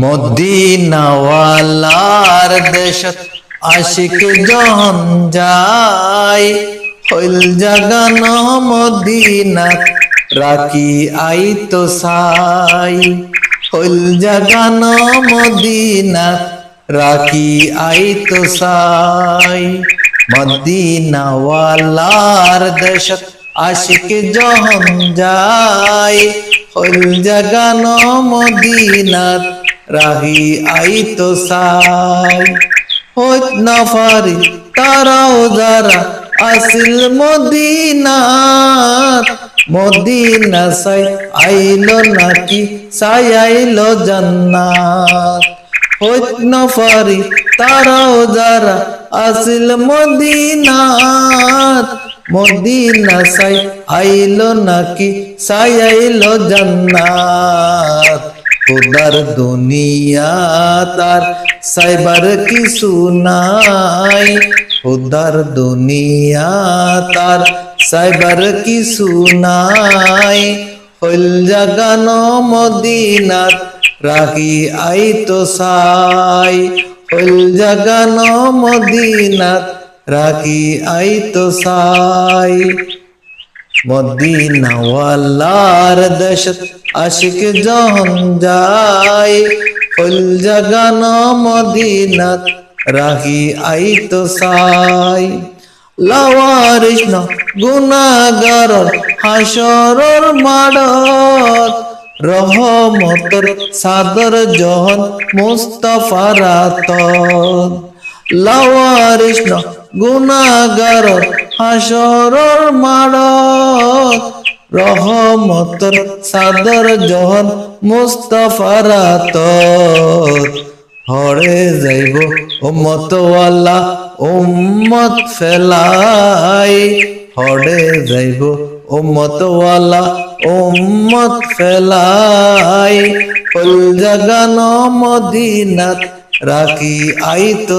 মদিনাওয়ালার দেশত আশিক যখন যায়। হইল জাগানো মদিনাত রাখি আই তো সাই। হইল জাগানো মদিনাত রাখি আই তো সাই। মদিনাওয়ালার দেশত আশিক যখন যায়। হইল জাগানো মদিনাত রাহি আই তো সাই। হইত না তারাও যারা আসিল মদিনাত মদিনা সাই আইলো নাকি, সাই আইলো জান্নাত। হইত না তারাও যারা আসিল মদিনাত মদিনা সাই আইলো নাকি, সাই আইলো জান্নাত। খুদার দুনিয়া তার সাইবার কিছু নাই খুদার দুনিয়া তার সাইবার কিছু নাই হইল জাগানো মদিনাত রাখি আই তো সাই। হইল জাগানো মদিনাত রাখি আই তো সাই। মদিনাওয়ালার দেশত আশিক যখন যায়। ফুল জাগানো মদিনাত রাহি আই তো সাই। লাওয়ারিস ন গুনাগার হাসরর রহমতর সাদর জহন মুস্তফারাত লাওয়ারিস ন গুনাগার হাসরর মাডত রহমতর সাদর জহন মুস্তফারাত হরে যাইব উম্মতওয়ালা, উম্মত ফেলাই। হরে যাইব উম্মতওয়ালা, উম্মত ফেলাই। ফুল জাগানো মদিনাত রাখি আইতো